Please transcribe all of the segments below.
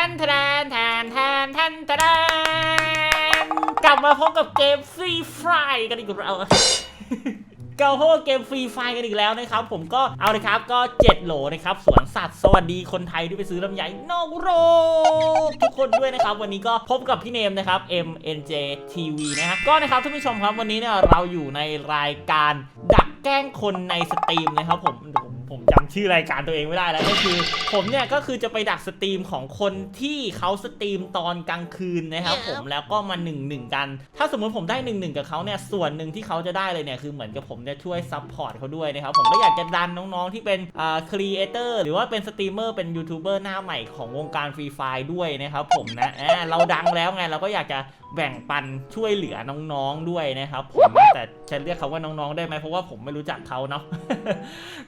ทันทนานทานทานทันทนานกลับมาพบกับเกมฟรีไฟกันอีกแล้วเกาพบกับเกมฟรีไฟกันอีกแล้วนะครับ ผมก็เอาเลยครับก็ 7 โหลนะครับ สวนสัตว์สวัสดีคนไทยที่ไปซื้อลำไยนอกโรกทุกคนด้วยนะครับ วันนี้ก็พบกับพี่เนมนะครับ MNJ TV นะฮะก็นะครับท่านผู้ชมครับวันนี้เนี่ยเราอยู่ในรายการดักแกล้งคนในสตรีมนะครับผมผมจำ ชื่อรายการตัวเองไม่ได้แล้วก็คือ ผมเนี่ยก็คือจะไปดักสตรีมของคนที่เขาสตรีมตอนกลางคืนนะครับผมแล้วก็มา1นึกัน ถ้าสมมุติผมได้1นึกับเขาเนี่ยส่วนหนึ่งที่เขาจะได้เลยเนี่ยคือเหมือนกับผมจะช่วยซัพพอร์ตเขาด้วยนะครับผมก็อยากจะดันน้องๆที่เป็นอ่าครีเอเตอร์หรือว่าเป็นสตรีมเมอร์เป็นยูทูบเบอร์หน้าใหม่ของวงการฟรีไฟด้วยนะครับผมนะอ่าเราดังแล้วไงเราก็อยากจะแบ่งปันช่วยเหลือน้องๆด้วยนะครับผมแต่จะเรียกเขาว่าน้องๆได้ไหมเพราะว่าผมไม่รู้จักเขาเนาะ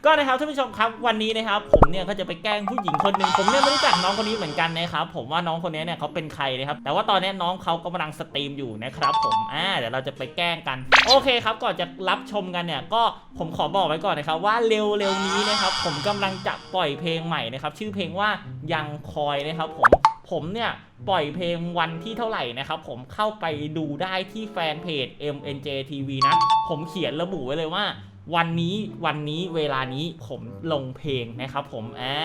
ก็นะครับท่านผู้ชมครับวันนี้นะครับผมเนี่ยก็จะไปแกล้งผู้หญิงคนหนึ่งผมเนี่ยไม่รู้จักน้องคนนี้เหมือนกันนะครับผมว่าน้องคนนี้เนี่ยเขาเป็นใครนะครับแต่ว่าตอนนี้น้องเขากำลังสตรีมอยู่นะครับผมอ่าเดี๋ยวเราจะไปแกล้งกัน โอเคครับก่อนจะรับชมกันเนี่ยก็ผมขอบอกไว้ก่อนนะครับว่าเร็วๆนี้นะครับผมกำลังจะปล่อยเพลงใหม่นะครับชื่อเพลงว่ายังคอยนะครับผมผมเนี่ยปล่อยเพลงวันที่เท่าไหร่นะครับผมเข้าไปดูได้ที่แฟนเพจ MNJ TV นะ ผมเขียนระบุไว้เลยว่า วันนี้วันนี้เวลานี้ผมลงเพลงนะครับผมอ่า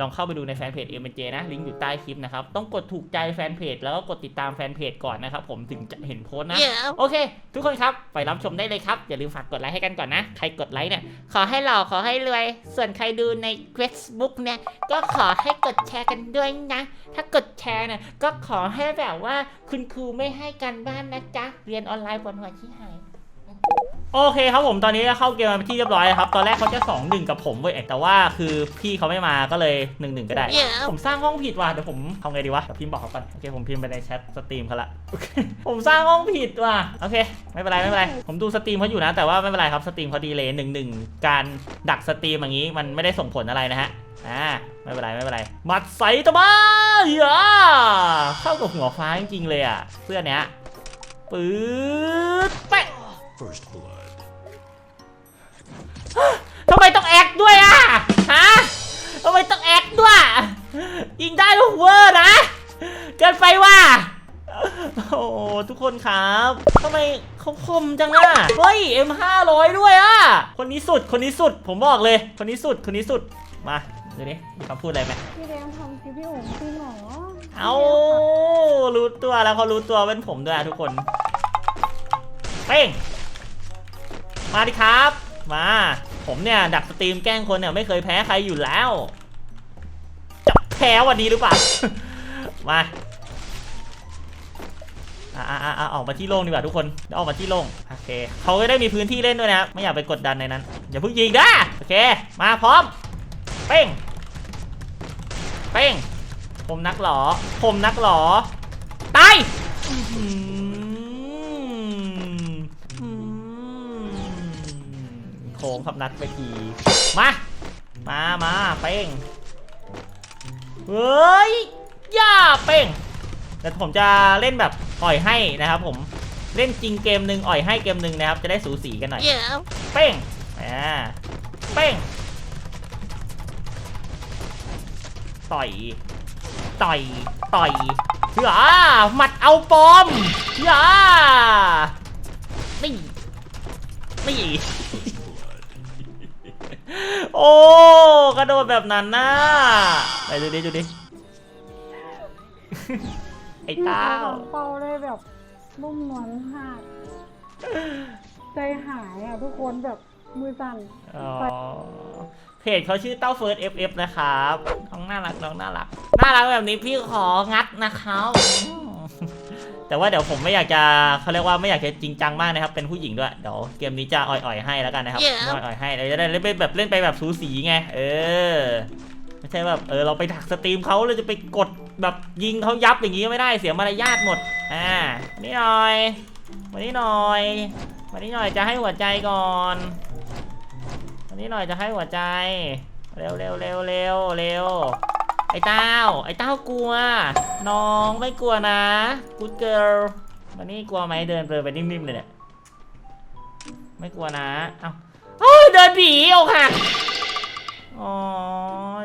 ลองเข้าไปดูในแฟนเพจ MNJ นะ ลิงก์อยู่ใต้คลิปนะครับ ต้องกดถูกใจแฟนเพจแล้วก็กดติดตามแฟนเพจก่อนนะครับ ผมถึงจะเห็นโพสต์นะโอเค ทุกคนครับ ไปรับชมได้เลยครับ อย่าลืมฝากกดไลค์ให้กันก่อนนะ ใครกดไลค์เนี่ย ขอให้หล่อขอให้รวย ส่วนใครดูใน Facebook เนี่ย ก็ขอให้กดแชร์กันด้วยนะ ถ้ากดแชร์เนี่ยก็ขอให้แบบว่าคุณครูไม่ให้กันบ้านนะจ๊ะเรียนออนไลน์บนหัวที่หาย โอเคครับผมตอนนี้เข้าเกมมาเป็นที่เรียบร้อยแล้วครับ ตอนแรกเขาจะ2 1กับผมเว้ยแต่ว่าคือพี่เขาไม่มาก็เลย1นึก็ได้ ผมสร้างห้องผิดว่ะเดี๋ยวผมทำไงดีวะเดี๋ยวพิมพ์บอกเขาก่อนโอเคผมพิมพ์ไปในแชทสตรีมเขาละโอเคผมสร้างห้องผิดว่ะโอเค ไม่เป็นไรไม่เป็นไรผมดูสตรีมเขาอยู่นะ แต่ว่าไม่เป็นไรครับสตรีมเขาดีเลยหนึ่งหนึ่งการดักสตรีมอย่างนี้มันไม่ได้ส่งผลอะไรนะฮะอ่าไม่เป็นไรไม่เป็นไรหมัดใสตะบ้าอย่าเข้ากับหัวฟ้าจริงๆเลยอะเสื้อเนี้ยปื๊ดแปะ First blood. ทำไมต้องแอคด้วยอะ ฮะทำไมต้องแอคด้วย ยิงได้ลูกเวอร์นะ เกินไปว่ะ โอ้ทุกคนครับทำไมเขาคมจังอะ เฮ้ย M500 ด้วยอะ คนนี้สุด คนนี้สุด ผมบอกเลย คนนี้สุด คนนี้สุด มาดูนี่มีคำพูดอะไรไหมพี่แดงทำคลิปพี่โอ๋จริงเหรอเอารู้ตัวแล้วเขารู้ตัวเป็นผมด้วยอะทุกคน เป้ง มาดิครับ มา ผมเนี่ยดักสตรีมแกล้งคนเนี่ยไม่เคยแพ้ใครอยู่แล้วจะแพ้วันนี้หรือเปล่า มาอะอะอะอะอกมาที่โล่งดีกว่าทุกคนเดี๋ยวออกมาที่โล่งโอเคเขาจะได้มีพื้นที่เล่นด้วยนะครับไม่อยากไปกดดันในนั้นอย่าเพิ่งยิงนะโอเค มาพร้อม เป้ง เป้ง ผมนักหรอผมนักหรอตาย โค้งครับนัดไปทีมา มามาเป้งเฮ้ยย่าเป้งแต่ผมจะเล่นแบบอ่อยให้นะครับผมเล่นจริงเกมหนึ่งอ่อยให้เกมหนึ่งนะครับ จะได้สูสีกันหน่อยเป้งอ่าเป้งต่อยต่อยต่อยอย่าหมัดเอาปอมอย่านี่นี่ โอ้กระโดดแบบนั้นน่ะไปดูดิดูดิไอ้พี่เต้าทำเป้าได้แบบนุ่มนวลมากใจหายอะทุกคนแบบมือสั่นอ๋อเพจเขาชื่อเต้าเฟิร์ส FF นะครับน้องน่ารักน้องน่ารัก น่ารักแบบนี้พี่ของัดนะครับอืม แต่ว่าเดี๋ยวผมไม่อยากจะเขาเรียกว่าไม่อยากจะจริงจังมากนะครับ เป็นผู้หญิงด้วย เดี๋ยวเกมนี้จะอ่อยๆให้แล้วกันนะครับ Yeah. อ่อยๆให้เราจะได้เล่นไปแบบเล่นไปแบบสูสีไง เออ ไม่ใช่แบบเออเราไปดักสตรีมเขาเราจะไปกดแบบยิงเขายับอย่างงี้ไม่ได้เสียมารยาทหมด อ่ามานี่หน่อย มานี่หน่อย มานี่หน่อยจะให้หัวใจก่อนวันนี้หน่อยจะให้หัวใจ เร็วเร็วเร็วเร็วเร็ว ไอ้เต้า ไอ้เต้ากลัว น้องไม่กลัวนะ good girl วันนี้กลัวไหมเดินเดินไปนิ่มๆเลยเนี่ยไม่กลัวนะ เอ้าเฮ้เดินผีอกหักอ๋อ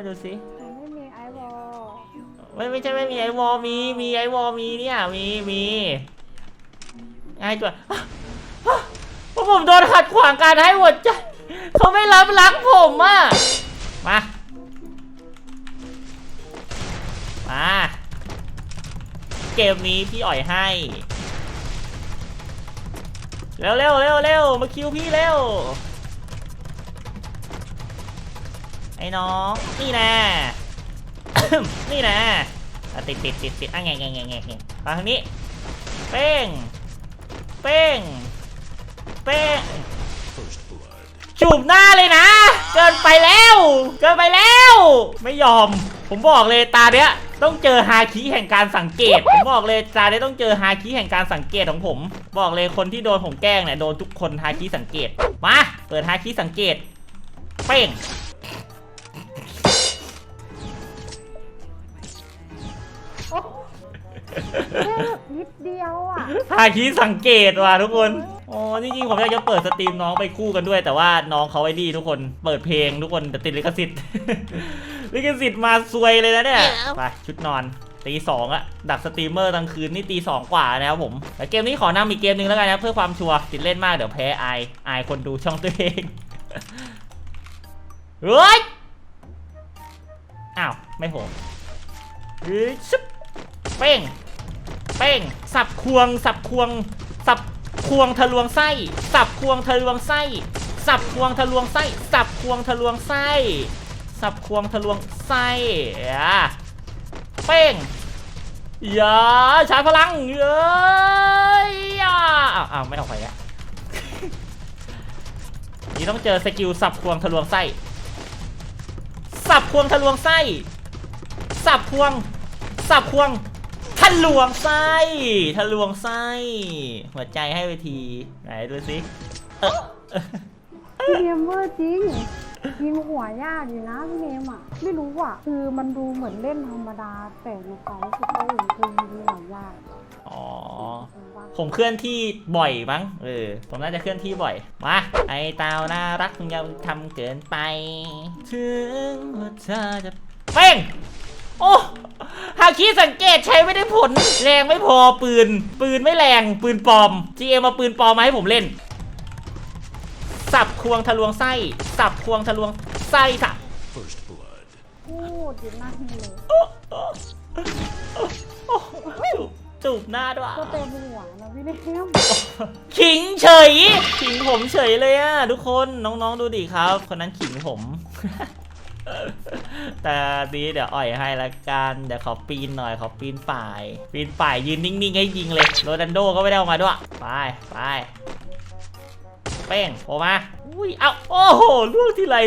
ดูสิไม่มีไอวอลไม่ไม่ใช่ไม่มีไอวอลมีมีไอวอลมีเนี่ยมีมีไอ้ตัวเพราะผมโดนขัดขวางการให้หัวใจเขาไม่รับรักผมอะมา มาเกมนี้พี่อ่อยให้เร็วเร็วเร็วเร็วมาคิวพี่เร็วไอ้น้องนี่แน่นี่แน่อะติดติดติดติดอะแงงแงงแงงแงงมาทางนี้เป้งเป้งเป้งจูบหน้าเลยนะ เกินไปแล้ว เกินไปแล้ว ไม่ยอม ผมบอกเลยตาเนี้ยต้องเจอฮาคิแห่งการสังเกตผมบอกเลยตาเนี้ยต้องเจอฮาคิแห่งการสังเกตของผม บอกเลยคนที่โดนผมแกล้งเนี่ยโดนทุกคนฮาคิสังเกตมาเปิดฮาคิสังเกตเป้งโอ้แค่แบบนิดเดียวอะฮาคิสังเกตว่ะทุกคนอ๋อจริงๆผมอยากจะเปิดสตรีมน้องไปคู่กันด้วย แต่ว่าน้องเขาไอ้ดีทุกคนเปิดเพลงทุกคนแต่ติดลิขสิทธิ์ ลิขสิทธิ์มาซวยเลยนะเนี่ย ไปชุดนอนตีสองอะดักสตรีมเมอร์กลางคืนนี่ตีสองกว่านะครับผมแต่เกมนี้ขอนำอีกเกมหนึ่งแล้วกันนะเพื่อความชัวร์ติดเล่นมากเดี๋ยวแพ้อายอายคนดูช่องตัวเองเฮ้ยอ้าวไม่โหมเฮ้ยชุบเป้งเป้งสับควง สับควง สับควงทะลวงไส้ สับควงทะลวงไส้ สับควงทะลวงไส้ สับควงทะลวงไส้ สับควงทะลวงไส้อะเป้งอย่าใช้พลังเย้ยอะอ้าวอ้าวไม่ออกไปอะนี่ต้องเจอสกิลสับควงทะลวงไส้สับควงทะลวงไส้สับควงสับควงทะลวงไส้ทะลวงไส้ หัวใจให้ไปที ไหนดูสิเออเออพี่เนมเวอร์จริง ยิงหัวยากอยู่นะพี่เนมอะไม่รู้อะ คือมันดูเหมือนเล่นธรรมดา แต่ในความรู้สึกก็อื่นคือยิงหัวยากอ๋อ ผมเคลื่อนที่บ่อยมั้งเออ ผมน่าจะเคลื่อนที่บ่อย มา ไอเตาน่ารักคงยังทำเกินไป ถึงว่าเธอจะเป้งโอ้ฮาคิสังเกตใช้ไม่ได้ผล แรงไม่พอปืน ปืนไม่แรงปืนปลอม GM มาปืนปลอมมาให้ผมเล่น สับควงทะลวงไส้ สับควงทะลวงไส้สับ First blood. พูดอยู่นั่นเลยจูบจูบหน้าด้วย ก็เต็มหัวนะพี่เนมขิงเฉย ขิงผมเฉยเลยอะทุกคนน้องๆดูดิครับ คนนั้นขิงผม แต่ดีเดี๋ยวอ่อยให้ละกันเดี๋ยวขอปีนหน่อยขอปีนป่าย ปีนป่ายยืนนิ่งๆให้ยิงเลยโรนันโดก็ไม่ได้เอามาด้วย ไปไป เป้งโอมาอุ้ยเอาโอ้โหลูกที่ไร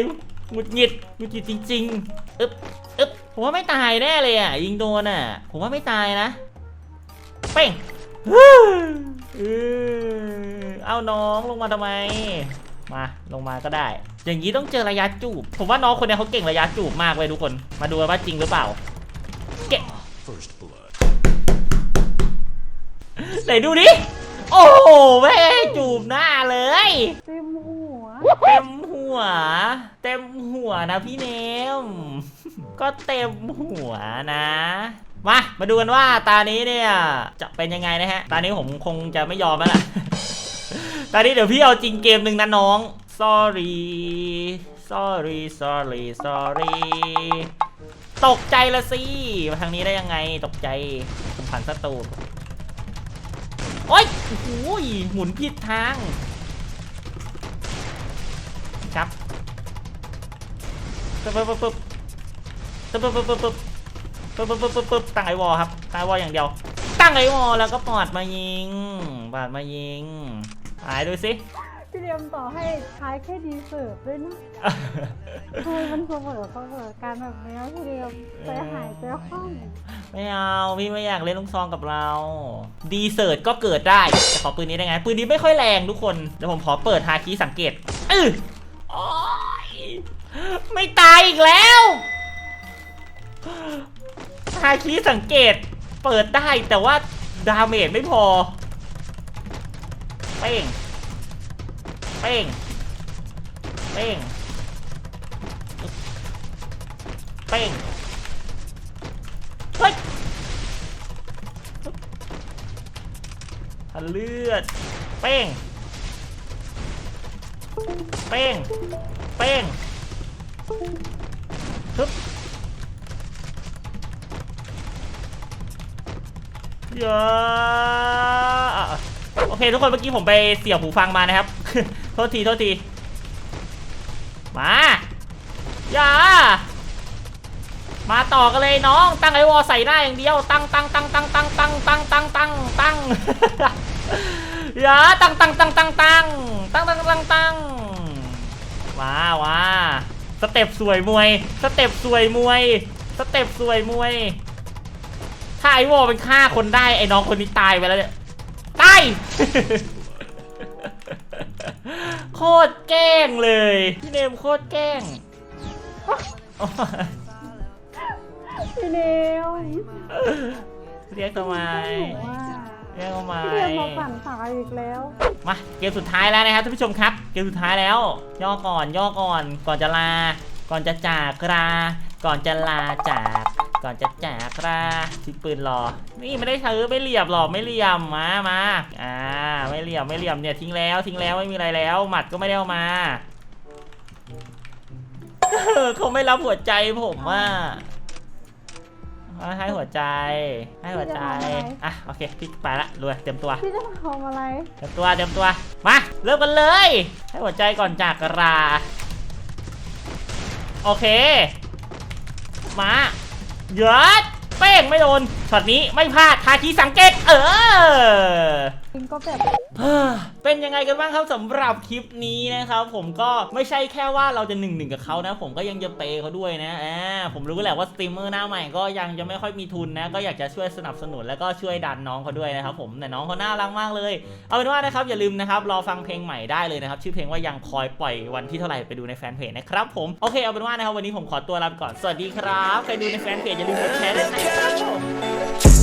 หงุดหงิดหงุดหงิดจริงๆอึ๊บอึ๊บผมว่าไม่ตายแน่เลยอะยิงโดนอะ ผมว่าไม่ตายนะเป้งเออเอาน้องลงมาทำไม มาลงมาก็ได้ อย่างนี้ต้องเจอระยะจูบ ผมว่าน้องคนเนี้ยเขาเก่งระยะจูบมากเลยทุกคน มาดูกันว่าจริงหรือเปล่า เก่ง First blood. ไหนดูดิ โอ้โหแม่จูบหน้าเลย เต็มหัวเต็มหัว เต็มหัวนะพี่เนม ก็เต็มหัวนะ มา มาดูกันว่าตานี้เนี่ย จะเป็นยังไงนะฮะ ตานี้ผมคงจะไม่ยอมแล้วล่ะ ตานี้เดี๋ยวพี่เอาจริงเกมหนึ่งนะน้อง sorry sorry sorry sorry ตกใจละสิ มาทางนี้ได้ยังไง ตกใจผมผ่านศัตรู โอ๊ยโอ้โหหมุนผิดทางครับปึ๊บปึ๊บปึ๊บปึ๊บปึ๊บปึ๊บปึ๊บปึ๊บปึ๊บปึ๊บปึ๊บปึ๊บตั้งไอวอลครับตั้งไอวอลอย่างเดียว ตั้งไอวอลแล้วก็ปอดมายิงปอดมายิงหายดูสิพี่เนมต่อให้ท้ายแค่ดีเสิร์ฟด้วยนะทำไมมันเสมอเสมอกันแบบเนี้ยพี่เนมใจหายใจคว่ำ ไม่เอาพี่ไม่อยากเล่นลูกซองกับเรา ดีเซิร์ตก็เกิดได้แต่ขอปืนนี้ได้ไง ปืนนี้ไม่ค่อยแรงทุกคนเดี๋ยวผมขอเปิดฮาคีสังเกตเออโอ๊ยไม่ตายอีกแล้วฮาคีสังเกต เปิดได้แต่ว่าดาเมจไม่พอเป้งเป้งเป้งเป้ง เฮ้ยพันเลือด เป้ง เป้ง เป้งฮึบเยอะโอเคทุกคนเมื่อกี้ผมไปเสียบหูฟังมานะครับ โทษที โทษที มา อย่า มาต่อกันเลยน้อง ตั้งไอวอลใส่หน้าอย่างเดียว ตั้งตั้งตั้งตั้งตั้งตั้งตั้งตั้งตั้งตั้งอย่าตั้งตั้งตั้งตั้งตั้งตั้งตั้งตั้งตั้งว้าว้าสเต็ปสวยมวย สเต็ปสวยมวย สเต็ปสวยมวย ถ้าไอวอลเป็นฆ่าคนได้ไอ้น้องคนนี้ตายไปแล้วเนี่ยตายโคตรแกล้งเลยพี่เนมโคตรแกล้ง พี่เนมเรียกทำไมหนูว่าเรียกทำไมพี่เนมมาปั่นสายอีกแล้ว มาเกมสุดท้ายแล้วนะครับท่านผู้ชมครับ เกมสุดท้ายแล้ว ย่อก่อนย่อก่อน ก่อนจะลา ก่อนจะจากลา ก่อนจะลาจาก ก่อนจะจากลาทิ้งปืนรอ นี่ไม่ได้ซื้อไม่เหลี่ยมหรอกไม่เหลี่ยมมามาอ่าไม่เหลี่ยมไม่เหลี่ยมเนี่ยทิ้งแล้วทิ้งแล้วไม่มีอะไรแล้ว หมัดก็ไม่ได้เอามาเขาไม่รับหัวใจผมว่า ให้หัวใจ ให้หัวใจ อะโอเคพี่ไปละรวยเต็มตัว พี่จะทำอะไร เตรียมตัวเตรียมตัว มา เริ่มกันเลย ให้หัวใจก่อนจากรา โอเค มาเยอะเป้งไม่โดน ช็อตนี้ไม่พลาดทาคีสังเกต เออจริง ก็แบบ เป็นยังไงกันบ้างครับสำหรับคลิปนี้นะครับผมก็ไม่ใช่แค่ว่าเราจะหนึ่งหนึ่งกับเขานะ ผมก็ยังจะเปย์เขาด้วยนะอ่าผมรู้แหละว่าสตรีมเมอร์หน้าใหม่ก็ยังจะไม่ค่อยมีทุนนะ ก็อยากจะช่วยสนับสนุนแล้วก็ช่วยดันน้องเขาด้วยนะครับผมแต่น้องเขาน่ารักมากเลย เอาเป็นว่านะครับอย่าลืมนะครับรอฟังเพลงใหม่ได้เลยนะครับชื่อเพลงว่ายังคอยปล่อยวันที่เท่าไหร่ไปดูในแฟนเพจนะครับผมโอเคเอาเป็นว่านะครับวันนี้ผมขอตัวลาไปก่อนสวัสดีครับใครดูในแฟนเพจอย่าลืมกดแชร์ด้วยนะครับ